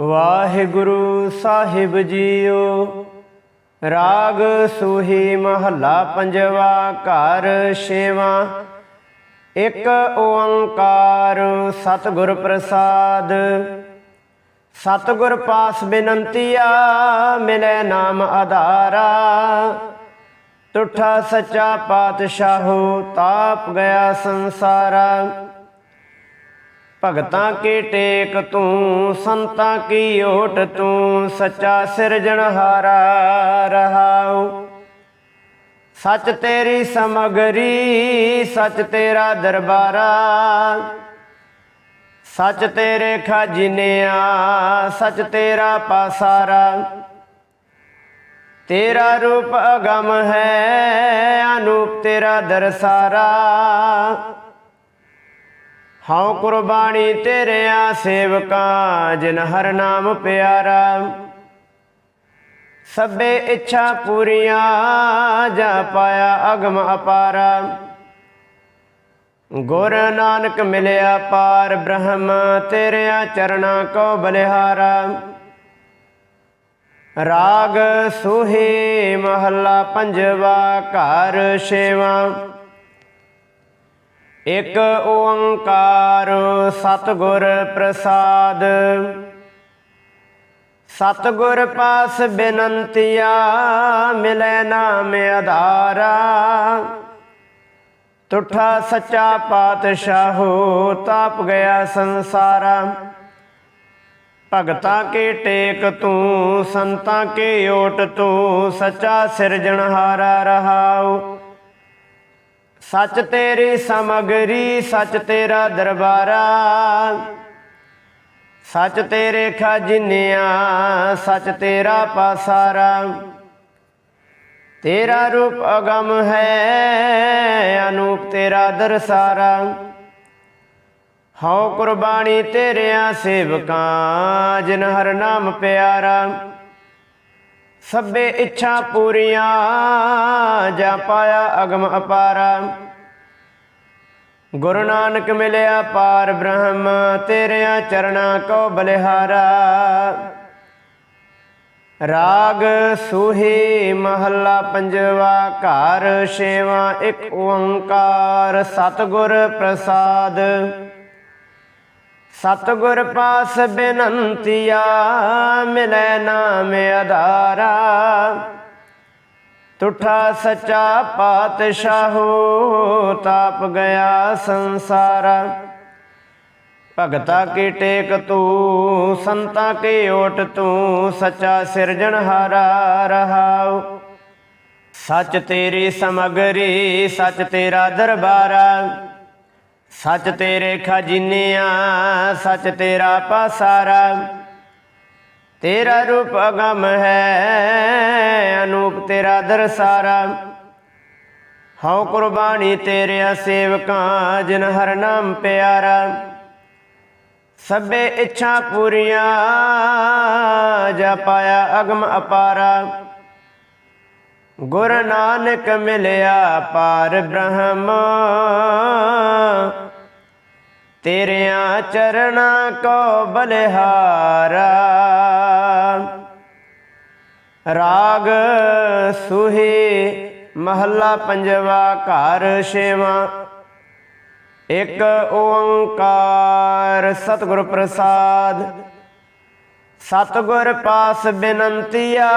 ਵਾਹਿਗੁਰੂ ਸਾਹਿਬ JIO. ਰਾਗ ਸੂਹੀ ਮਹੱਲਾ ਪੰਜਵਾ, ਘਰ ਛੇਵਾਂ। ਇੱਕ ਓੰਕਾਰ ਸਤਿਗੁਰ ਪ੍ਰਸਾਦ। ਸਤਿਗੁਰ ਪਾਸ ਬੇਨੰਤੀਆ, ਮਿਲੇ ਨਾਮ ਆਧਾਰਾ। ਤੁਠਾ ਸੱਚਾ ਪਾਤਸ਼ਾਹੋ, ਤਾਪ ਗਿਆ ਸੰਸਾਰਾ। ਭਗਤਾਂ ਕੀ ਟੇਕ ਤੂੰ, ਸੰਤਾਂ ਕੀ ਓਟ ਤੂੰ, ਸੱਚਾ ਸਿਰਜਣਹਾਰਾ ਰਹਾਉ। ਸੱਚ ਤੇਰੀ ਸਮਗਰੀ, ਸੱਚ ਤੇਰਾ ਦਰਬਾਰਾ। ਸੱਚ ਤੇਰੇ ਖਾਜਿਨਿਆ, ਸੱਚ ਤੇਰਾ ਪਾਸਾਰਾ। ਤੇਰਾ ਰੂਪ ਅਗਮ ਹੈ, ਅਨੂਪ ਤੇਰਾ ਦਰਸਾਰਾ। ਹਉ ਕੁਰਬਾਨੀ ਤੇਰਿਆਂ ਸੇਵਕਾਂ, ਜਿਨ ਹਰ ਨਾਮ ਪਿਆਰਾ। ਸਭੇ ਇੱਛਾ ਪੂਰੀਆਂ, ਜਾ ਪਾਇਆ ਅਗਮ ਅਪਾਰਾ। ਗੁਰ ਨਾਨਕ ਮਿਲਿਆ ਪਾਰ ਬ੍ਰਹਮ, ਤੇਰਿਆਂ ਚਰਣਾ ਕੋ ਬਲਿਹਾਰਾ। ਰਾਗ ਸੁਹੀ ਮਹੱਲਾ ਪੰਜਵਾ, ਘਰ ਛੇਵਾਂ। ਇਕ ਓੰਕਾਰ ਸਤਿਗੁਰ ਪ੍ਰਸਾਦ। ਸਤਿਗੁਰ ਪਾਸ ਬੇਨੰਤੀਆ, ਮਿਲੈ ਨਾਮ ਆਧਾਰਾ। ਤੁਠਾ ਸੱਚਾ ਪਾਤਸ਼ਾਹੋ ਤਾਪ ਗਿਆ ਸੰਸਾਰਾ। ਭਗਤਾ ਕੇ ਟੇਕ ਤੂੰ, ਸੰਤਾਂ ਕੇ ਓਟ ਤੂੰ, ਸੱਚਾ ਸਿਰਜਣਹਾਰਾ ਰਹਾਉ। ਸੱਚ ਤੇਰੀ ਸਮਗਰੀ, ਸੱਚ ਤੇਰਾ ਦਰਬਾਰਾ। ਸੱਚ ਤੇਰੇ ਖਜ਼ਾਨਿਆ, ਸੱਚ ਤੇਰਾ ਪਾਸਾਰਾ। ਤੇਰਾ ਰੂਪ ਅਗਮ ਹੈ, ਅਨੂਪ ਤੇਰਾ ਦਰਸਾਰਾ। ਹਉ ਕੁਰਬਾਨੀ ਤੇਰਿਆਂ ਸੇਵਕਾਂ, ਜਿਨ ਹਰ ਨਾਮ ਪਿਆਰਾ। ਸਭੇ ਇੱਛਾ ਪੂਰੀਆਂ, ਜਾ ਪਾਇਆ ਅਗਮ ਅਪਾਰਾ। ਗੁਰੂ ਨਾਨਕ ਮਿਲਿਆ ਪਾਰ ਬ੍ਰਹਮ, ਤੇਰਿਆਂ ਚਰਣਾ ਕੋ ਬਲਿਹਾਰਾ। ਰਾਗ ਸੂਹੀ ਮਹੱਲਾ ਪੰਜਵਾ, ਘਰ ਛੇਵਾਂ, ਇੱਕ ਓੰਕਾਰ, ਸਤਿਗੁਰ ਪ੍ਰਸਾਦ। ਸਤਿਗੁਰ ਪਾਸ ਬੇਨੰਤੀਆ, ਮਿਲੈ ਨਾਮ ਆਧਾਰਾ। ਤੁਠਾ ਸੱਚਾ ਪਾਤਸ਼ਾਹੋ, ਤਾਪ ਗਿਆ ਸੰਸਾਰਾ। ਭਗਤਾ ਕੀ ਟੇਕ ਤੂੰ, ਸੰਤਾ ਕੀ ਓਟ ਤੂੰ, ਸੱਚਾ ਸਿਰਜਣਹਾਰਾ ਰਹਾਉ। ਸੱਚ ਤੇਰੀ ਸਮਗਰੀ, ਸਚ ਤੇਰਾ ਦਰਬਾਰਾ। ਸੱਚ ਤੇਰੇ ਖਜ਼ਾਨਿਆ, ਸੱਚ ਤੇਰਾ ਪਾਸਾਰਾ। ਤੇਰਾ ਰੂਪ ਅਗਮ ਹੈ, ਅਨੂਪ ਤੇਰਾ ਦਰਸਾਰਾ। ਹਉ ਕੁਰਬਾਨੀ ਤੇਰਿਆਂ ਸੇਵਕਾਂ, ਜਿਨ ਹਰ ਨਾਮ ਪਿਆਰਾ। ਸਭੇ ਇੱਛਾ ਪੂਰੀਆਂ, ਜਾ ਪਾਇਆ ਅਗਮ ਅਪਾਰਾ। ਗੁਰ ਨਾਨਕ ਮਿਲਿਆ ਪਾਰ ਬ੍ਰਹਮ। ਤੇਰਿਆਂ ਚਰਣਾ ਕੋ ਬਲਿਹਾਰਾ। ਰਾਗ ਸੁਹੀ ਮਹੱਲਾ ਪੰਜਵਾ ਘਰ ਛੇਵਾਂ। ਇੱਕ ਓੰਕਾਰ ਸਤਿਗੁਰ ਪ੍ਰਸਾਦ। ਸਤਿਗੁਰ ਪਾਸ ਬੇਨੰਤੀਆ।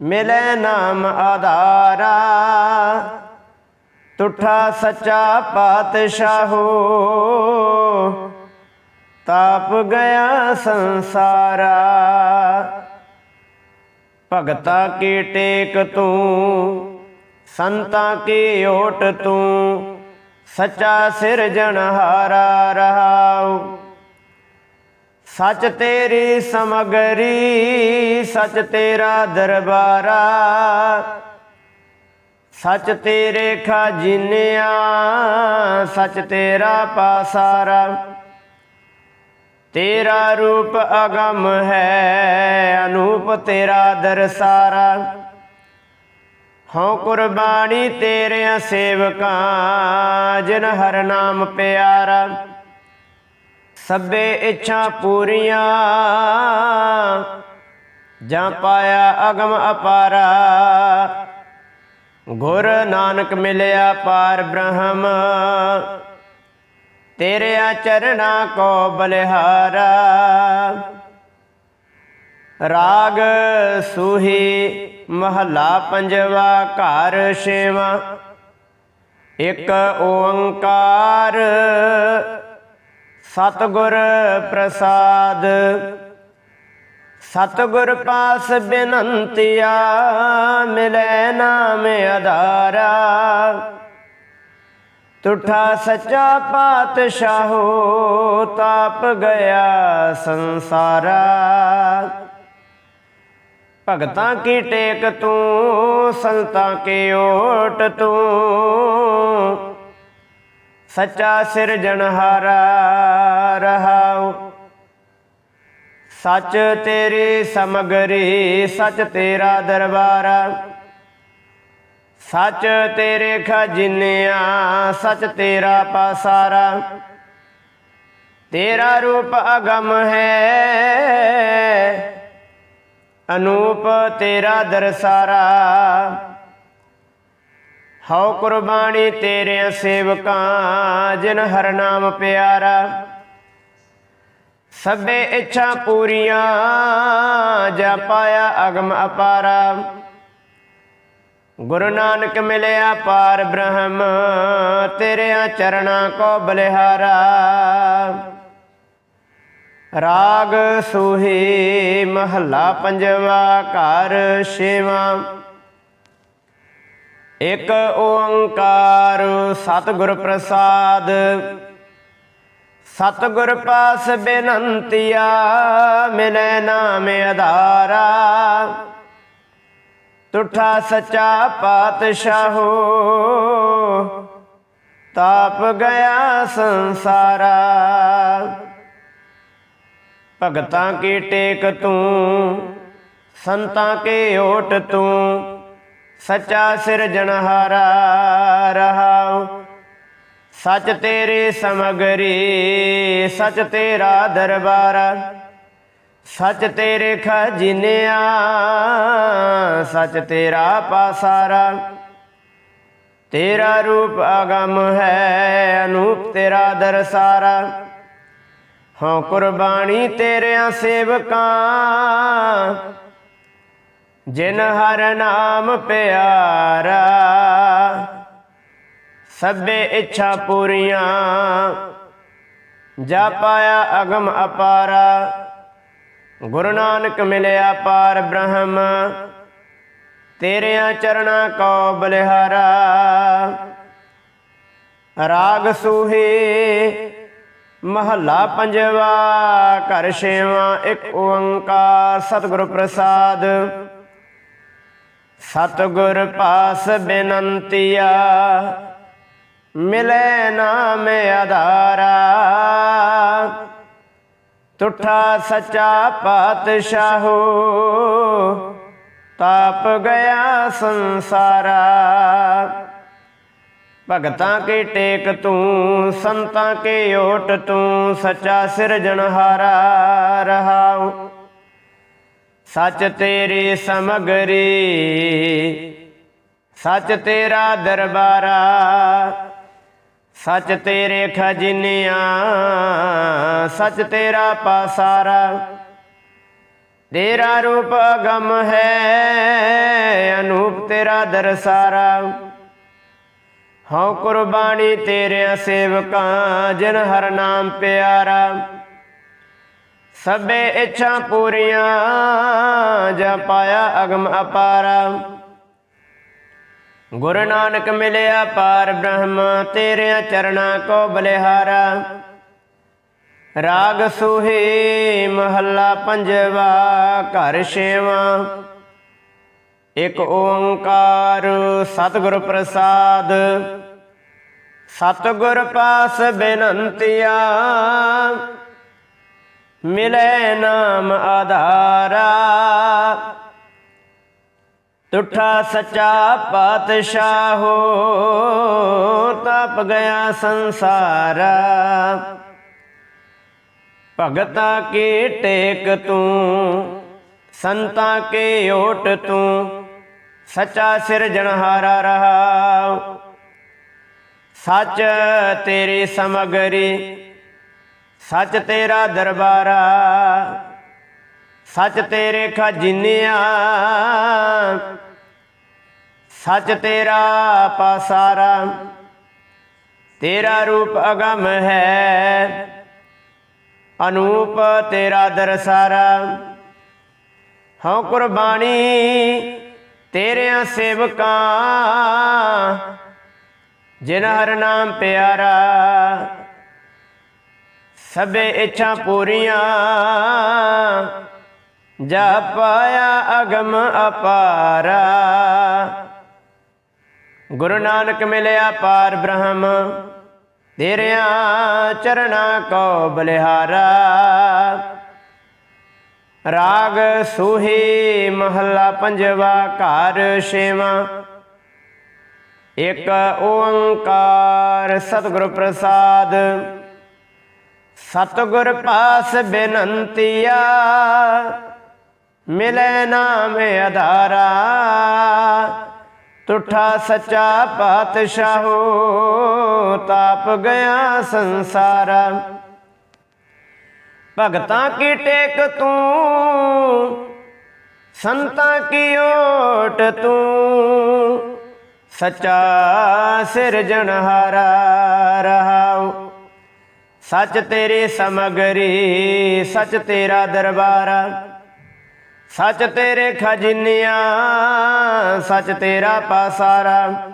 ਮਿਲੇ ਨਾਮ ਆਧਾਰਾ। ਤੁਠਾ ਸੱਚਾ ਪਾਤਸ਼ਾਹੋ, ਤਾਪ ਗਿਆ ਸੰਸਾਰਾ। ਭਗਤਾ ਕੀ ਟੇਕ ਤੂੰ, ਸੰਤਾਂ ਕੀ ਓਟ ਤੂੰ, ਸੱਚਾ ਸਿਰਜਣਹਾਰਾ ਰਹਾਉ। ਸੱਚ ਤੇਰੀ ਸਮਗਰੀ, ਸੱਚ ਤੇਰਾ ਦਰਬਾਰਾ। ਸੱਚ ਤੇਰੇ ਖਜ਼ਾਨਿਆ, ਸੱਚ ਤੇਰਾ ਪਾਸਾਰਾ। ਤੇਰਾ ਰੂਪ ਅਗਮ ਹੈ, ਅਨੂਪ ਤੇਰਾ ਦਰਸਾਰਾ। ਹਉ ਕੁਰਬਾਨੀ ਤੇਰਿਆਂ ਸੇਵਕਾਂ, ਜਿਨ ਹਰ ਨਾਮ ਪਿਆਰਾ। ਸਭੇ ਇੱਛਾ ਪੂਰੀਆਂ, ਜਾਂ ਪਾਇਆ ਅਗਮ ਅਪਾਰਾ। ਗੁਰ ਨਾਨਕ ਮਿਲਿਆ ਪਾਰ ਬ੍ਰਹਮ ਤੇਰੇ ਚਰਨਾ ਕੋ ਬਲਿਹਾਰਾ। ਰਾਗ ਸੂਹੀ ਮਹਲਾ ਪੰਜਵਾ, ਘਰ ਛੇਵਾ। ਇੱਕ ਓੰਕਾਰ ਸਤਿਗੁਰ ਪ੍ਰਸਾਦ। ਸਤਿਗੁਰ ਪਾਸ ਬਿਨੰਤੀਆ, ਮਿਲੈ ਨਾਮ ਆਧਾਰਾ। ਤੁਠਾ ਸੱਚਾ ਪਾਤਸ਼ਾਹੋ ਤਾਪ ਗਿਆ ਸੰਸਾਰਾ। ਭਗਤਾਂ ਕੀ ਟੇਕ ਤੂੰ, ਸੰਤਾਂ ਕੇ ਓਟ ਤੂੰ। ਸੱਚਾ ਸਿਰਜਣਹਾਰਾ ਰਹਾਉ। ਸੱਚ ਤੇਰੀ ਸਮਗਰੀ, ਸੱਚ ਤੇਰਾ ਦਰਬਾਰਾ। ਸੱਚ ਤੇਰੇ ਖਜ਼ਾਨਿਆ, ਸੱਚ ਤੇਰਾ ਪਾਸਾਰਾ। ਤੇਰਾ ਰੂਪ ਅਗਮ ਹੈ, ਅਨੂਪ ਤੇਰਾ ਦਰਸਾਰਾ। ਹਉ ਕੁਰਬਾਨੀ ਤੇਰੇ ਸੇਵਕਾਂ, ਜਿਨ ਹਰ ਨਾਮ ਪਿਆਰਾ। ਸਭੇ ਇੱਛਾ ਪੂਰੀਆਂ, ਜਾ ਪਾਇਆ ਅਗਮ ਅਪਾਰਾ। ਗੁਰੂ ਨਾਨਕ ਮਿਲਿਆ ਪਾਰ ਬ੍ਰਹਮ, ਤੇਰਿਆਂ ਚਰਣਾ ਕੋ ਬਲਿਹਾਰਾ। ਰਾਗ ਸੂਹੀ ਮਹੱਲਾ ਪੰਜਵਾ, ਘਰ ਛੇਵਾ। ਇਕ ਓੰਕਾਰ ਸਤਿਗੁਰ ਪ੍ਰਸਾਦ। ਸਤਿਗੁਰ ਪਾਸ ਬੇਨੰਤੀਆ, ਮਿਲੈ ਨਾਮ ਆਧਾਰਾ। ਤੁਠਾ ਸੱਚਾ ਪਾਤਸ਼ਾਹੋ ਤਾਪ ਗਿਆ ਸੰਸਾਰਾ। ਭਗਤਾਂ ਕੀ ਟੇਕ ਤੂੰ, ਸੰਤਾਂ ਕੇ ਓਟ ਤੂੰ ਸੱਚਾ ਸਿਰਜਣਹਾਰਾ ਰਹਾਉ। ਸੱਚ ਤੇਰੇ ਸਮਗਰੀ, ਸਚ ਤੇਰਾ ਦਰਬਾਰਾ। ਸੱਚ ਤੇਰੇ ਖਜ਼ਾਨਿਆ, ਸੱਚ ਤੇਰਾ ਪਾਸਾਰਾ। ਤੇਰਾ ਰੂਪ ਅਗਮ ਹੈ, ਅਨੂਪ ਤੇਰਾ ਦਰਸਾਰਾ। ਹਾਂ ਕੁਰਬਾਨੀ ਤੇਰਿਆਂ ਸੇਵਕਾਂ ਜਿਨ ਹਰ ਨਾਮ ਪਿਆਰਾ, ਸਭੇ ਇੱਛਾ ਪੂਰੀਆਂ। ਜਾ ਪਾਇਆ ਅਗਮ ਅਪਾਰਾ, ਗੁਰੂ ਨਾਨਕ ਮਿਲਿਆ ਪਾਰ ਬ੍ਰਹਮ। ਤੇਰਿਆਂ ਚਰਣਾ ਕੋ ਬਲਿਹਾਰਾ, ਰਾਗ ਸੂਹੇ ਮਹੱਲਾ ਪੰਜਵਾ, ਘਰ ਛੇਵਾਂ, ਇੱਕ ਓੰਕਾਰ, ਸਤਿਗੁਰ ਪ੍ਰਸਾਦ। ਸਤਿਗੁਰ ਪਾਸ ਬੇਨੰਤੀਆ, ਮਿਲੇ ਨਾਮ ਆਧਾਰਾ। ਤੁਠਾ ਸੱਚਾ ਪਾਤਸ਼ਾਹੋ, ਤਾਪ ਗਿਆ ਸੰਸਾਰਾ। ਭਗਤਾਂ ਕੇ ਟੇਕ ਤੂੰ, ਸੰਤਾਂ ਕੇ ਓਟ ਤੂੰ, ਸੱਚਾ ਸਿਰਜਣਹਾਰਾ ਰਹਾਉ। ਸੱਚ ਤੇਰੀ ਸਮਗਰੀ, ਸੱਚ ਤੇਰਾ ਦਰਬਾਰਾ, ਸੱਚ ਤੇਰੇ ਖਜ਼ਾਨਿਆ, ਸੱਚ ਤੇਰਾ ਪਾਸਾਰਾ। ਤੇਰਾ ਰੂਪ ਅਗਮ ਹੈ, ਅਨੂਪ ਤੇਰਾ ਦਰਸਾਰਾ। ਹਉ ਕੁਰਬਾਨੀ ਤੇਰੇ ਸੇਵਕਾਂ, ਜਿਨ ਹਰ ਨਾਮ ਪਿਆਰਾ। ਸਭੇ ਇੱਛਾ ਪੂਰੀਆਂ, ਜਾ ਪਾਇਆ ਅਗਮ ਅਪਾਰਾ। ਗੁਰੂ ਨਾਨਕ ਮਿਲਿਆ ਪਾਰ ਬ੍ਰਹਮ ਤੇਰੇ ਚਰਣਾ ਕੋ ਬਲਿਹਾਰਾ। ਰਾਗ ਸੁਹੇ ਮਹੱਲਾ ਪੰਜਵਾ, ਘਰ ਛੇਵਾ। ਇੱਕ ਓੰਕਾਰ ਸਤਿਗੁਰ ਪ੍ਰਸਾਦ। ਸਤਿਗੁਰ ਪਾਸ ਬੇਨੰਤੀਆ ਮਿਲੇ ਨਾਮ ਆਧਾਰਾ। ਤੁਠਾ ਸੱਚਾ ਪਾਤਸ਼ਾਹੋ ਤਪ ਗਿਆ ਸੰਸਾਰਾ। ਭਗਤਾ ਕੀ ਟੇਕ ਤੂੰ, ਸੰਤਾ ਕੇ ਓਟ ਤੂੰ, ਸੱਚਾ ਸਿਰਜਣਹਾਰਾ ਰਹਾ ਸੱਚ ਤੇਰੀ ਸਮਗਰੀ ਸੱਚ ਤੇਰਾ ਦਰਬਾਰਾ, ਸੱਚ ਤੇਰੇ ਖਜ਼ਾਨਿਆਂ, ਸੱਚ ਤੇਰਾ ਪਾਸਾਰਾ, ਤੇਰਾ ਰੂਪ ਅਗਮ ਹੈ, ਅਨੂਪ ਤੇਰਾ ਦਰਸਾਰਾ। ਹਉ ਕੁਰਬਾਨੀ ਤੇਰਿਆਂ ਸੇਵਕਾਂ ਜਿਨ ਹਰ ਨਾਮ ਪਿਆਰਾ ਸਭੇ ਇੱਛਾ ਪੂਰੀਆਂ। ਜਾ ਪਾਇਆ ਅਗਮ ਅਪਾਰਾ। ਗੁਰੂ ਨਾਨਕ ਮਿਲਿਆ ਪਾਰ ਬ੍ਰਹਮ। ਤੇਰਿਆਂ ਚਰਣਾ ਕੋ ਬਲਿਹਾਰਾ। ਰਾਗ ਸੂਹੀ ਮਹੱਲਾ ਪੰਜਵਾ ਘਰ ਛੇਵਾਂ। ਇੱਕ ਓੰਕਾਰ ਸਤਿਗੁਰ ਪ੍ਰਸਾਦ। ਸਤਿਗੁਰ ਪਾਸ ਬੇਨੰਤੀਆ, ਮਿਲੇ ਨਾਮ ਆਧਾਰਾ। ਤੁਠਾ ਸੱਚਾ ਪਾਤਸ਼ਾਹੋ, ਤਾਪ ਗਿਆ ਸੰਸਾਰ। ਭਗਤਾਂ ਕੀ ਟੇਕ ਤੂੰ, ਸੰਤਾਂ ਕੀ ਓਟ ਤੂੰ? ਸੱਚਾ ਸਿਰਜਣਹਾਰਾ ਰਹਾਉ। ਸੱਚ ਤੇਰੀ ਸਮਗਰੀ, ਸੱਚ ਤੇਰਾ ਦਰਬਾਰਾ। ਸੱਚ ਤੇਰੇ ਖਜ਼ਾਨਿਆਂ, ਸੱਚ ਤੇਰਾ ਪਾਸਾਰਾ।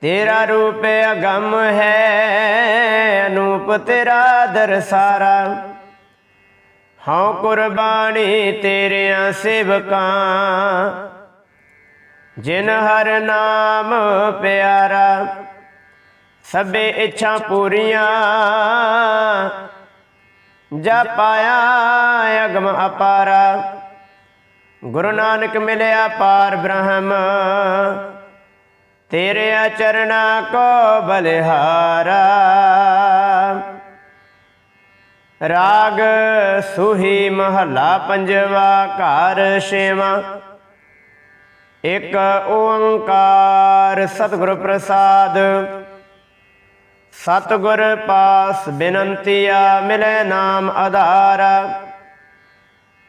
ਤੇਰਾ ਰੂਪ ਅਗੰਮ ਹੈ, ਅਨੂਪ ਤੇਰਾ ਦਰਸਾਰਾ। ਹਉ ਕੁਰਬਾਨੀ ਤੇਰਿਆਂ ਸੇਵਕਾਂ, ਜਿਨ ਹਰ ਨਾਮ ਪਿਆਰਾ। ਸਭੇ ਇੱਛਾ ਪੂਰੀਆਂ। ਜਾ ਪਾਇਆ ਅਗਮ ਅਪਾਰਾ। ਗੁਰੂ ਨਾਨਕ ਮਿਲਿਆ ਪਾਰ ਬ੍ਰਹਮ। ਤੇਰੇ ਚਰਣਾ ਕੋ ਬਲਿਹਾਰਾ। ਰਾਗ ਸੁਹੀ ਮਹੱਲਾ ਪੰਜਵਾ, ਘਰ ਛੇਵਾਂ। ਇੱਕ ਓੰਕਾਰ ਸਤਿਗੁਰ ਪ੍ਰਸਾਦ। ਸਤਿਗੁਰ ਪਾਸ ਬਿਨੰਤੀਆ ਮਿਲੇ ਨਾਮ ਆਧਾਰਾ।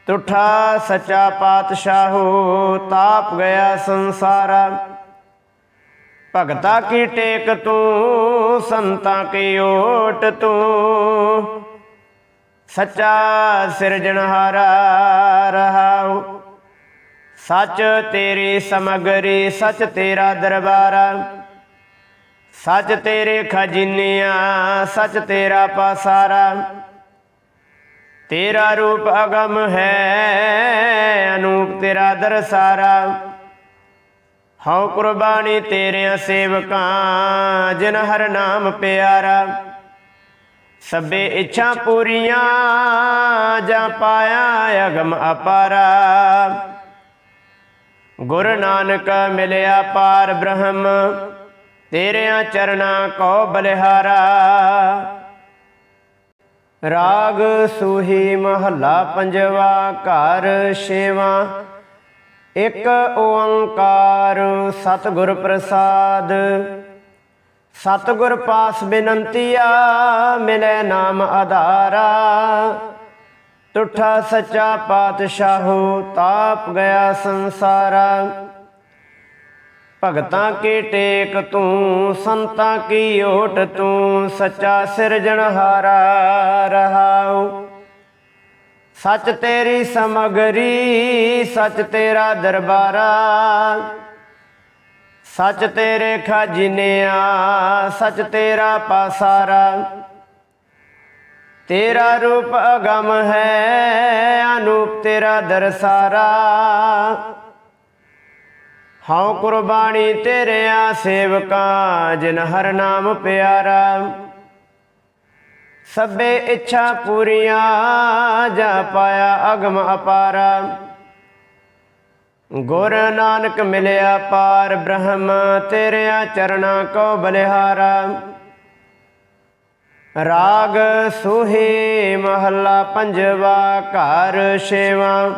ਤੁਠਾ ਸੱਚਾ ਪਾਤਸ਼ਾਹੋ, ਤਾਪ ਗਿਆ ਸੰਸਾਰ। ਭਗਤਾ ਕੀ ਟੇਕ ਤੂੰ, ਸੰਤਾਂ ਕੀ ਓਟ ਤੂੰ। ਸੱਚਾ ਸਿਰਜਣਹਾਰਾ ਰਹਾਉ। ਸੱਚ ਤੇਰੀ ਸਮਗਰੀ, ਸੱਚ ਤੇਰਾ ਦਰਬਾਰਾ। ਸੱਚ ਤੇਰੇ ਖਜ਼ਾਨਿਆਂ, ਸੱਚ ਤੇਰਾ ਪਾਸਾਰਾ। ਤੇਰਾ ਰੂਪ ਅਗਮ ਹੈ, ਅਨੂਪ ਤੇਰਾ ਦਰਸਾਰਾ। ਹਉ ਕੁਰਬਾਨੀ ਤੇਰਿਆਂ ਸੇਵਕਾਂ, ਜਿਨ ਹਰ ਨਾਮ ਪਿਆਰਾ। ਸਭੇ ਇੱਛਾ ਪੂਰੀਆਂ, ਜਾਂ ਪਾਇਆ ਅਗਮ ਅਪਾਰਾ। ਗੁਰ ਨਾਨਕ ਮਿਲਿਆ ਪਾਰ ਬ੍ਰਹਮ ਤੇਰਿਆਂ ਚਰਣਾ ਕੋ ਬਲਿਹਾਰਾ। ਰਾਗ ਸੂਹੀ ਮਹੱਲਾ ਪੰਜਵਾ, ਘਰ ਛੇਵਾਂ। ਇੱਕ ਓੰਕਾਰ ਸਤਿਗੁਰ ਪ੍ਰਸਾਦ। ਸਤਿਗੁਰ ਪਾਸ ਬਿਨੰਤੀਆ, ਮਿਲੇ ਨਾਮ ਆਧਾਰਾ। ਤੁਠਾ ਸੱਚਾ ਪਾਤਸ਼ਾਹੋ, ਤਾਪ ਗਿਆ ਸੰਸਾਰਾ। ਭਗਤਾਂ ਕੀ ਟੇਕ ਤੂੰ, ਸੰਤਾਂ ਕੀ ਓਟ ਤੂੰ, ਸੱਚਾ ਸਿਰਜਣਹਾਰਾ ਰਹਾਉ। ਸੱਚ ਤੇਰੀ ਸਮਗਰੀ, ਸੱਚ ਤੇਰਾ ਦਰਬਾਰਾ। ਸੱਚ ਤੇਰੇ ਖਜ਼ਾਨਿਆਂ, ਸੱਚ ਤੇਰਾ ਪਾਸਾਰਾ। ਤੇਰਾ ਰੂਪ ਅਗਮ ਹੈ, ਅਨੂਪ ਤੇਰਾ ਦਰਸਾਰਾ। ਹਉ ਕੁਰਬਾਨੀ ਤੇਰਿਆਂ ਸੇਵਕਾਂ, ਜਿਨ ਹਰ ਨਾਮ ਪਿਆਰਾ। ਸਭੇ ਇੱਛਾ ਪੂਰੀਆਂ, ਜਾ ਪਾਇਆ ਅਗਮ ਅਪਾਰਾ। ਗੁਰ ਨਾਨਕ ਮਿਲਿਆ ਪਾਰ ਬ੍ਰਹਮ, ਤੇਰਿਆ ਚਰਣਾ ਕੋ ਬਲਿਹਾਰਾ। ਰਾਗ ਸੁਹੀ ਮਹੱਲਾ ਪੰਜਵਾ, ਘਰ ਛੇਵਾ।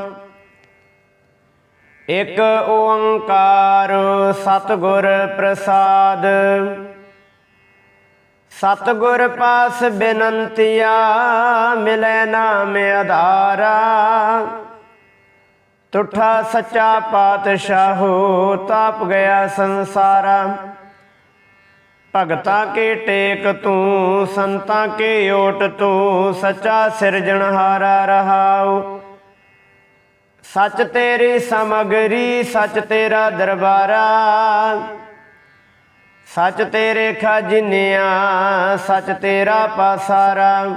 ਇਕ ਓੰਕਾਰ ਸਤਿਗੁਰ ਪ੍ਰਸਾਦ। ਸਤਿਗੁਰ ਪਾਸ ਬੇਨੰਤੀਆ, ਮਿਲੈ ਨਾਮ ਆਧਾਰਾ। ਤੁਠਾ ਸੱਚਾ ਪਾਤਸ਼ਾਹੋ, ਤਾਪ ਗਿਆ ਸੰਸਾਰਾ। ਭਗਤਾਂ ਕੇ ਟੇਕ ਤੂੰ, ਸੰਤਾਂ ਕੇ ਓਟ ਤੂੰ, ਸੱਚਾ ਸਿਰਜਣਹਾਰਾ ਰਹਾਉ। ਸੱਚ ਤੇਰੀ ਸਮਗਰੀ, ਸੱਚ ਤੇਰਾ ਦਰਬਾਰਾ। ਸੱਚ ਤੇਰੇ ਖਜ਼ਾਨਿਆਂ, ਸੱਚ ਤੇਰਾ ਪਾਸਾਰਾ।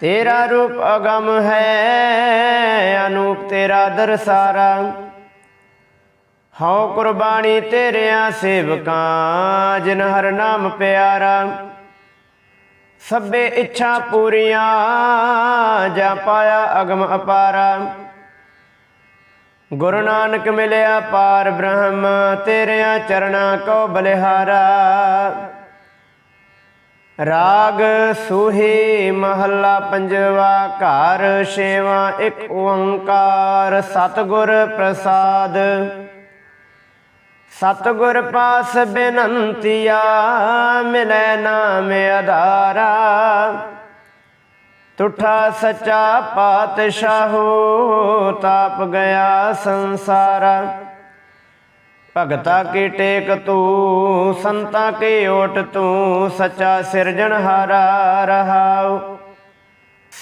ਤੇਰਾ ਰੂਪ ਅਗਮ ਹੈ, ਅਨੂਪ ਤੇਰਾ ਦਰਸਾਰਾ। ਹਉ ਕੁਰਬਾਨੀ ਤੇਰਿਆਂ ਸੇਵਕਾਂ, ਜਿਨ ਹਰ ਨਾਮ ਪਿਆਰਾ। ਸਭੇ ਇੱਛਾ ਪੂਰੀਆਂ, ਜਾ ਪਾਇਆ ਅਗਮ ਅਪਾਰਾ। ਗੁਰੂ ਨਾਨਕ ਮਿਲਿਆ ਪਾਰ ਬ੍ਰਹਮ, ਤੇਰਿਆਂ ਚਰਣਾ ਕੋ ਬਲਿਹਾਰਾ। ਰਾਗ ਸੂਹੀ ਮਹੱਲਾ ਪੰਜਵਾ, ਘਰ ਛੇਵਾ, ਇੱਕ ਓੰਕਾਰ, ਸਤਿਗੁਰ ਪ੍ਰਸਾਦ। ਸਤਿਗੁਰ ਪਾਸ ਬੇਨੰਤੀਆ ਮਿਲੈ ਨਾਮ ਆਧਾਰਾ। ਤੁਠਾ ਸੱਚਾ ਪਾਤਸ਼ਾਹੋ ਤਾਪ ਗਿਆ ਸੰਸਾਰ। ਭਗਤਾ ਕੀ ਟੇਕ ਤੂੰ, ਸੰਤਾ ਕੀ ਓਟ ਤੂੰ, ਸੱਚਾ ਸਿਰਜਣਹਾਰਾ ਰਹਾਉ।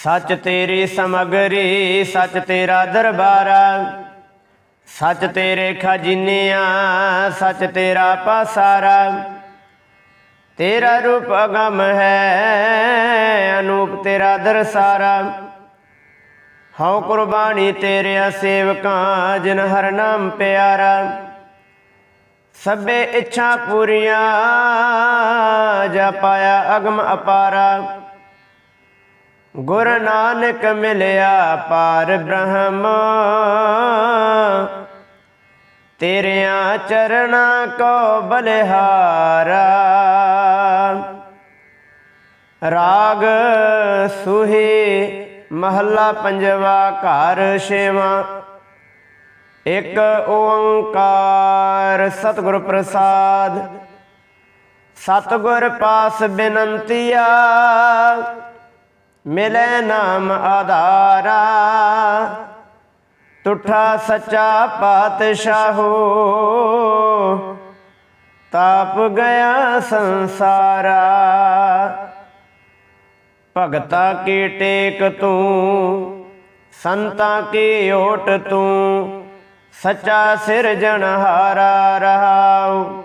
ਸੱਚ ਤੇਰੀ ਸਮਗਰੀ, ਸਚ ਤੇਰਾ ਦਰਬਾਰਾ। ਸੱਚ ਤੇਰੇ ਖਜ਼ਾਨਿਆਂ, ਸੱਚ ਤੇਰਾ ਪਾਸਾਰਾ। ਤੇਰਾ ਰੂਪ ਅਗਮ ਹੈ, ਅਨੂਪ ਤੇਰਾ ਦਰਸਾਰਾ। ਹਉ ਕੁਰਬਾਨੀ ਤੇਰੇ ਸੇਵਕਾਂ, ਜਿਨ ਹਰ ਨਾਮ ਪਿਆਰਾ। ਸਭੇ ਇੱਛਾ ਪੂਰੀਆਂ, ਜਾ ਪਾਇਆ ਅਗਮ ਅਪਾਰਾ। ਗੁਰ ਨਾਨਕ ਮਿਲਿਆ ਪਾਰ ਬ੍ਰਹਮ। ਤੇਰਿਆਂ ਚਰਣਾ ਕੋ ਬਲਿਹਾਰਾ। ਰਾਗ ਸੁਹੀ ਮਹੱਲਾ ਪੰਜਵਾ ਘਰ ਛੇਵਾ। ਇੱਕ ਓੰਕਾਰ ਸਤਿਗੁਰ ਪ੍ਰਸਾਦ। ਸਤਿਗੁਰ ਪਾਸ ਬੇਨੰਤੀਆ। ਮਿਲੇ ਨਾਮ ਆਧਾਰਾ। ਤੁਠਾ ਸੱਚਾ ਪਾਤਸ਼ਾਹੋ ਤਾਪ ਗਿਆ ਸੰਸਾਰਾ। ਭਗਤਾ ਕੀ ਟੇਕ ਤੂੰ, ਸੰਤਾ ਕੀ ਓਟ ਤੂੰ, ਸੱਚਾ ਸਿਰਜਣਹਾਰਾ ਰਹਾਉ।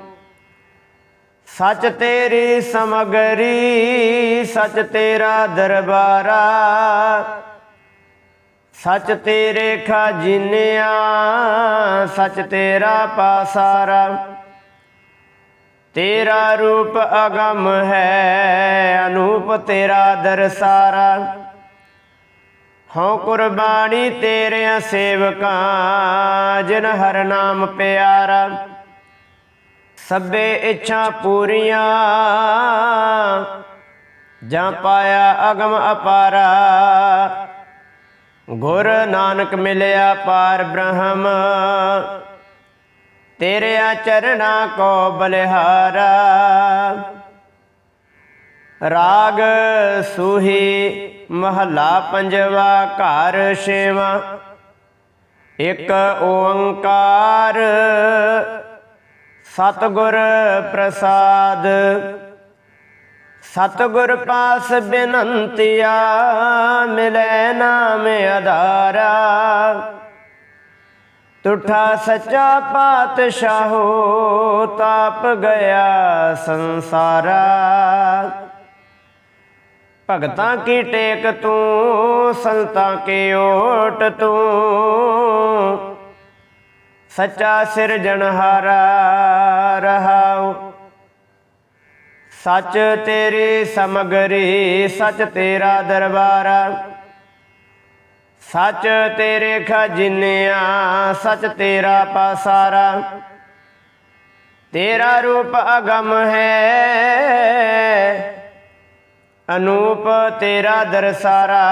ਸੱਚ ਤੇਰੀ ਸਮਗਰੀ, ਸੱਚ ਤੇਰਾ ਦਰਬਾਰਾ। ਸੱਚ ਤੇਰੇ ਖਜ਼ਾਨਿਆਂ, ਸੱਚ ਤੇਰਾ ਪਾਸਾਰਾ। ਤੇਰਾ ਰੂਪ ਅਗਮ ਹੈ, ਅਨੂਪ ਤੇਰਾ ਦਰਸਾਰਾ। ਹਉ ਕੁਰਬਾਨੀ ਤੇਰਿਆਂ ਸੇਵਕਾਂ, ਜਿਨ ਹਰ ਨਾਮ ਪਿਆਰਾ। ਸਭੇ ਇੱਛਾ ਪੂਰੀਆਂ, ਜਾਂ ਪਾਇਆ ਅਗਮ ਅਪਾਰਾ। ਗੁਰ ਨਾਨਕ ਮਿਲਿਆ ਪਾਰ ਬ੍ਰਹਮ, ਤੇਰਿਆਂ ਚਰਣਾ ਕੋ ਬਲਿਹਾਰਾ। ਰਾਗ ਸੂਹੀ ਮਹੱਲਾ ਪੰਜਵਾ, ਘਰ ਛੇਵਾ, ਇੱਕ ਓੰਕਾਰ ਸਤਿਗੁਰ ਪ੍ਰਸਾਦ। ਸਤਿਗੁਰ ਪਾਸ ਬੇਨੰਤੀਆ, ਮਿਲੈ ਨਾਮ ਆਧਾਰਾ। ਤੁਠਾ ਸੱਚਾ ਪਾਤਸ਼ਾਹੋ ਤਾਪ ਗਿਆ ਸੰਸਾਰਾ। ਭਗਤਾਂ ਕੀ ਟੇਕ ਤੂੰ, ਸੰਤਾਂ ਕੀ ਓਟ ਤੂੰ। ਸੱਚਾ ਸਿਰਜਣਹਾਰਾ ਰਹਾਉ। ਸੱਚ ਤੇਰੀ ਸਮਗਰੀ, ਸੱਚ ਤੇਰਾ ਦਰਬਾਰਾ। ਸੱਚ ਤੇਰੇ ਖਜ਼ਾਨਿਆਂ, ਸੱਚ ਤੇਰਾ ਪਾਸਾਰਾ। ਤੇਰਾ ਰੂਪ ਅਗਮ ਹੈ, ਅਨੂਪ ਤੇਰਾ ਦਰਸਾਰਾ।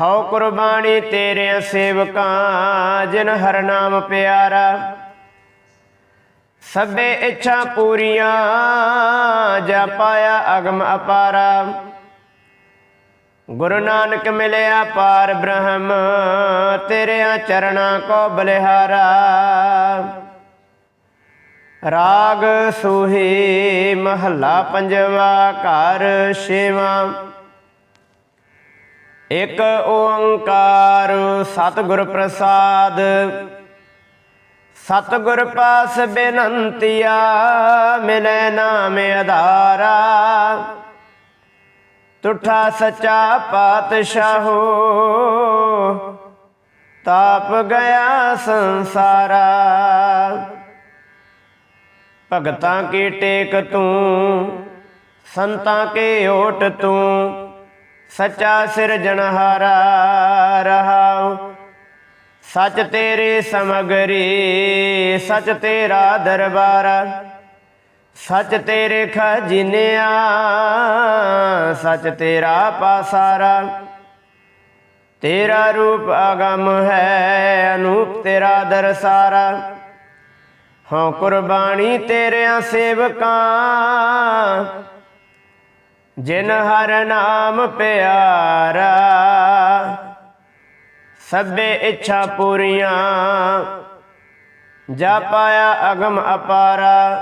ਹਉ ਕੁਰਬਾਨੀ ਤੇਰੇ ਸੇਵਕਾਂ, ਜਿਨ ਹਰ ਨਾਮ ਪਿਆਰਾ। ਸਭੇ ਇੱਛਾ ਪੂਰੀਆਂ, ਜਾ ਪਾਇਆ ਅਗਮ ਅਪਾਰਾ। ਗੁਰੂ ਨਾਨਕ ਮਿਲਿਆ ਪਾਰ ਬ੍ਰਹਮ, ਤੇਰਿਆਂ ਚਰਣਾ ਕੋ ਬਲਿਹਾਰਾ। ਰਾਗ ਸੂਹੀ ਮਹੱਲਾ ਪੰਜਵਾ, ਘਰ ਛੇਵਾਂ। ਇਕ ਓੰਕਾਰ ਸਤਿਗੁਰ ਪ੍ਰਸਾਦ। ਸਤਿਗੁਰ ਪਾਸ ਬੇਨੰਤੀਆ, ਮਿਲੇ ਨਾਮ ਆਧਾਰਾ। ਤੁਠਾ ਸੱਚਾ ਪਾਤਸ਼ਾਹੋ, ਤਾਪ ਗਿਆ ਸੰਸਾਰਾ। ਭਗਤਾਂ ਕੀ ਟੇਕ ਤੂੰ, ਸੰਤਾਂ ਕੇ ਓਟ ਤੂੰ ਸੱਚਾ ਸਿਰਜਣਹਾਰਾ ਰਹਾਉ। ਸੱਚ ਤੇਰੇ ਸਮਗਰੀ, ਸਚ ਤੇਰਾ ਦਰਬਾਰਾ। ਸੱਚ ਤੇਰੇ ਖਜਿਨਿਆ, ਸੱਚ ਤੇਰਾ ਪਾਸਾਰਾ। ਤੇਰਾ ਰੂਪ ਅਗਮ ਹੈ, ਅਨੂਪ ਤੇਰਾ ਦਰਸਾਰਾ। ਹਾਂ ਕੁਰਬਾਨੀ ਤੇਰਿਆਂ ਸੇਵਕਾਂ ਜਿਨ ਹਰ ਨਾਮ ਪਿਆਰਾ, ਸਭੇ ਇੱਛਾ ਪੂਰੀਆਂ। ਜਾ ਪਾਇਆ ਅਗਮ ਅਪਾਰਾ,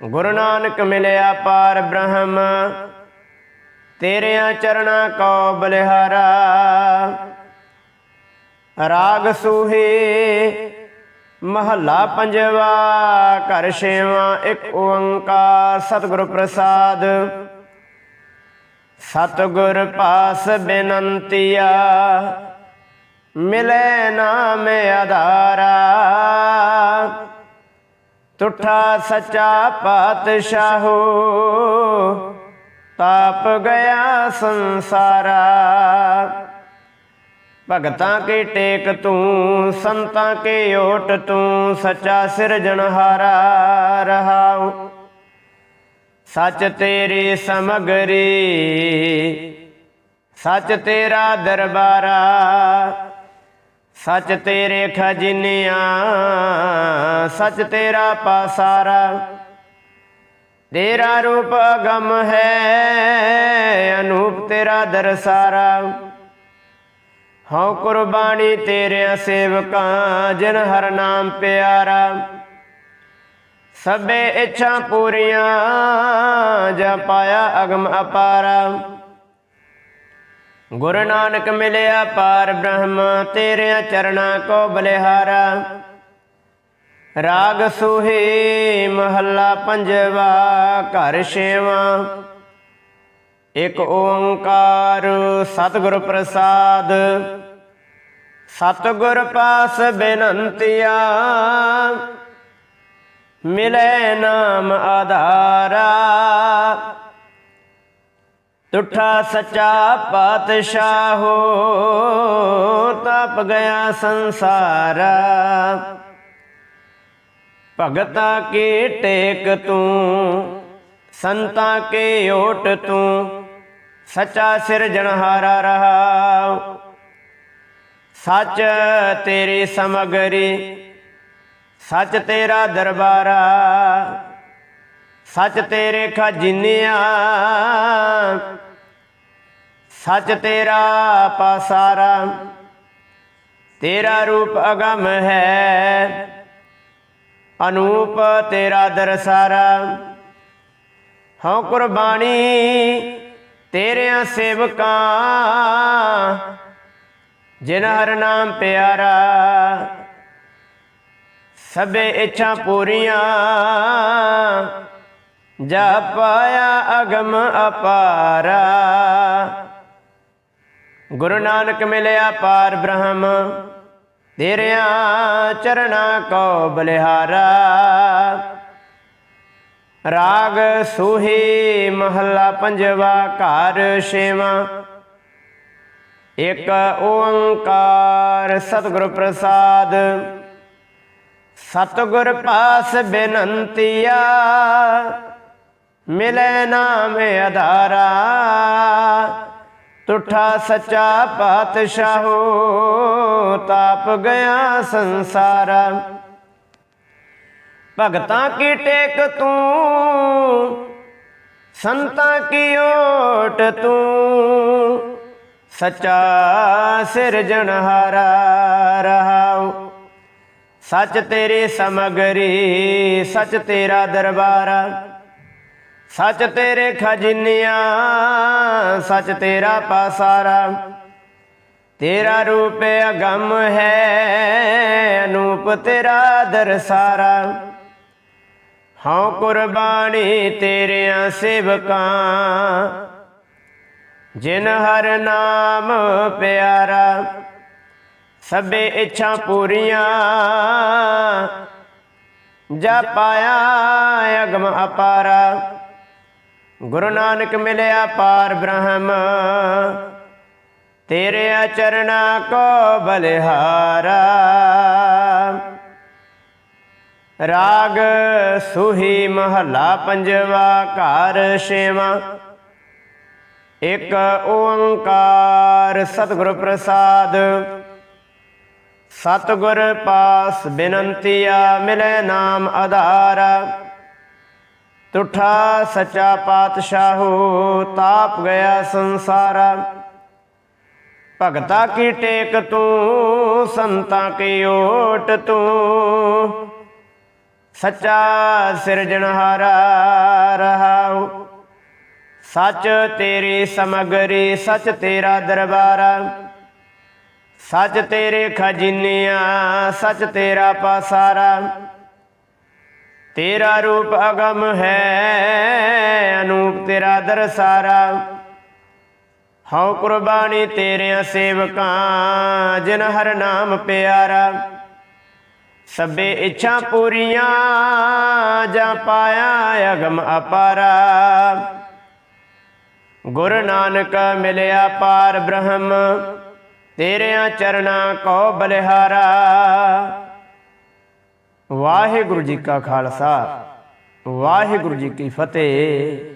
ਗੁਰੂ ਨਾਨਕ ਮਿਲਿਆ ਪਾਰ ਬ੍ਰਹਮ। ਤੇਰਿਆਂ ਚਰਣਾ ਕੋ ਬਲਿਹਾਰਾ, ਰਾਗ ਸੂਹੇ ਮਹੱਲਾ ਪੰਜਵਾ, ਘਰ ਛੇਵਾਂ ਇੱਕ ਓੰਕਾਰ। ਸਤਿਗੁਰ ਪ੍ਰਸਾਦ ਸਤਿਗੁਰ ਪਾਸ ਬੇਨੰਤੀਆ, ਮਿਲੇ ਨਾਮ ਆਧਾਰਾ। ਤੁਠਾ ਸੱਚਾ ਪਾਤਸ਼ਾਹੋ, ਤਾਪ ਗਿਆ ਸੰਸਾਰਾ। ਭਗਤਾਂ ਕੇ ਟੇਕ ਤੂੰ, ਸੰਤਾਂ ਕੇ ਓਟ ਤੂੰ, ਸੱਚਾ ਸਿਰਜਣਹਾਰਾ ਰਹਾਉ। ਸੱਚ ਤੇਰੀ ਸਮਗਰੀ, ਸੱਚ ਤੇਰਾ ਦਰਬਾਰਾ, ਸੱਚ ਤੇਰੇ ਖਜਿਨਿਆ, ਸੱਚ ਤੇਰਾ ਪਾਸਾਰਾ। ਤੇਰਾ ਰੂਪ ਅਗਮ ਹੈ, ਅਨੂਪ ਤੇਰਾ ਦਰਸਾਰਾ। ਹਉ ਕੁਰਬਾਨੀ ਤੇਰੇ ਸੇਵਕਾਂ, ਜਿਨ ਹਰ ਨਾਮ ਪਿਆਰਾ। ਸਭੇ ਇੱਛਾ ਪੂਰੀਆਂ, ਜਾ ਪਾਇਆ ਅਗਮ ਅਪਾਰਾ। ਗੁਰੂ ਨਾਨਕ ਮਿਲਿਆ ਪਾਰ ਬ੍ਰਹਮ ਤੇਰੇ ਚਰਣਾ ਕੋ ਬਲਿਹਾਰਾ। ਰਾਗ ਸੁਹੇ ਮਹੱਲਾ ਪੰਜਵਾ, ਘਰ ਛੇਵਾਂ। ਇੱਕ ਓੰਕਾਰ ਸਤਿਗੁਰ ਪ੍ਰਸਾਦ। ਸਤਿਗੁਰ ਪਾਸ ਬੇਨੰਤੀਆ ਮਿਲੇ ਨਾਮ ਆਧਾਰਾ। ਤੁਠਾ ਸੱਚਾ ਹੋ, ਤਪ ਗਿਆ ਸੰਸਾਰਾ। ਭਗਤਾ ਕੀ ਟੇਕ ਤੂੰ, ਸੰਤਾ ਕੇ ਓਟ ਤੂੰ, ਸੱਚਾ ਸਿਰਜਣਹਾਰਾ ਰਹਾ। ਸੱਚ ਤੇਰੀ ਸਮਗਰੀ ਸੱਚ ਤੇਰਾ ਦਰਬਾਰਾ, ਸੱਚ ਤੇਰੇ ਖਜਿਨਿਆ, ਸੱਚ ਤੇਰਾ ਪਾਸਾਰਾ, ਤੇਰਾ ਰੂਪ ਅਗਮ ਹੈ, ਅਨੂਪ ਤੇਰਾ ਦਰਸਾਰਾ। ਹਉ ਕੁਰਬਾਨੀ ਤੇਰਿਆਂ ਸੇਵਕਾਂ ਜਿਨ ਹਰ ਨਾਮ ਪਿਆਰਾ ਸਭੇ ਇੱਛਾ ਪੂਰੀਆਂ। ਜਾ ਪਾਇਆ ਅਗਮ ਅਪਾਰਾ। ਗੁਰੂ ਨਾਨਕ ਮਿਲਿਆ ਪਾਰ ਬ੍ਰਹਮ। ਤੇਰਿਆਂ ਚਰਣਾ ਕੋ ਬਲਿਹਾਰਾ। ਰਾਗ ਸੂਹੀ ਮਹੱਲਾ ਪੰਜਵਾ, ਘਰ ਛੇਵਾਂ। ਇੱਕ ਓੰਕਾਰ ਸਤਿਗੁਰ ਪ੍ਰਸਾਦ। ਸਤਿਗੁਰ ਪਾਸ ਬੇਨੰਤੀਆ, ਮਿਲੇ ਨਾਮ ਅਧਾਰਾ ਤੁਠਾ ਸੱਚਾ ਪਾਤਸ਼ਾਹੋ, ਤਾਪ ਗਿਆ ਸੰਸਾਰ। ਭਗਤਾਂ ਕੀ ਟੇਕ ਤੂੰ, ਸੰਤਾਂ ਕੀ ਓਟ ਤੂੰ? ਸੱਚਾ ਸਿਰਜਣਹਾਰਾ ਰਹਾਉ। ਸੱਚ ਤੇਰੀ ਸਮਗਰੀ, ਸੱਚ ਤੇਰਾ ਦਰਬਾਰਾ। ਸੱਚ ਤੇਰੇ ਖਜ਼ਨੀਆਂ, ਸੱਚ ਤੇਰਾ ਪਾਸਾਰਾ। ਤੇਰਾ ਰੂਪ ਅਗੰਮ ਹੈ, ਅਨੂਪ ਤੇਰਾ ਦਰਸਾਰਾ। ਹਉ ਕੁਰਬਾਨੀ ਤੇਰਿਆਂ ਸੇਵਕਾਂ, ਜਿਨ ਹਰ ਨਾਮ ਪਿਆਰਾ। ਸਭੇ ਇੱਛਾ ਪੂਰੀਆਂ। ਜਾ ਪਾਇਆ ਅਗਮ ਅਪਾਰਾ। ਗੁਰੂ ਨਾਨਕ ਮਿਲਿਆ ਪਾਰ ਬ੍ਰਹਮ। ਤੇਰੇ ਚਰਣਾ ਕੋ ਬਲਿਹਾਰਾ। ਰਾਗ ਸੁਹੀ ਮਹੱਲਾ ਪੰਜਵਾ, ਘਰ ਛੇਵਾਂ। ਇੱਕ ਓੰਕਾਰ ਸਤਿਗੁਰ ਪ੍ਰਸਾਦ। ਸਤਿਗੁਰ ਪਾਸ ਬਿਨੰਤੀਆ ਮਿਲੇ ਨਾਮ ਆਧਾਰਾ। ਤੁਠਾ ਸੱਚਾ ਪਾਤਸ਼ਾਹੋ, ਤਾਪ ਗਿਆ ਸੰਸਾਰ। ਭਗਤਾ ਕੀ ਟੇਕ ਤੂੰ, ਸੰਤਾਂ ਕੀ ਓਟ ਤੂੰ। ਸੱਚਾ ਸਿਰਜਣਹਾਰਾ ਰਹਾਉ। ਸੱਚ ਤੇਰੀ ਸਮਗਰੀ, ਸੱਚ ਤੇਰਾ ਦਰਬਾਰਾ। ਸੱਚ ਤੇਰੇ ਖਜ਼ਨੀਆਂ, ਸੱਚ ਤੇਰਾ ਪਾਸਾਰਾ। ਤੇਰਾ ਰੂਪ ਅਗਮ ਹੈ, ਅਨੂਪ ਤੇਰਾ ਦਰਸਾਰਾ। ਹਉ ਕੁਰਬਾਨੀ ਤੇਰਿਆਂ ਸੇਵਕਾਂ, ਜਿਨ ਹਰ ਨਾਮ ਪਿਆਰਾ। ਸਭੇ ਇੱਛਾ ਪੂਰੀਆਂ, ਜਾਂ ਪਾਇਆ ਅਗਮ ਅਪਾਰਾ। ਗੁਰ ਨਾਨਕ ਮਿਲਿਆ ਪਾਰ ਬ੍ਰਹਮ ਤੇਰਿਆਂ ਚਰਨਾਂ ਕੋ ਬਲਿਹਾਰਾ। ਵਾਹਿਗੁਰੂ ਜੀ ਕਾ ਖਾਲਸਾ ਵਾਹਿਗੁਰੂ ਜੀ ਕੀ ਫਤਿਹ।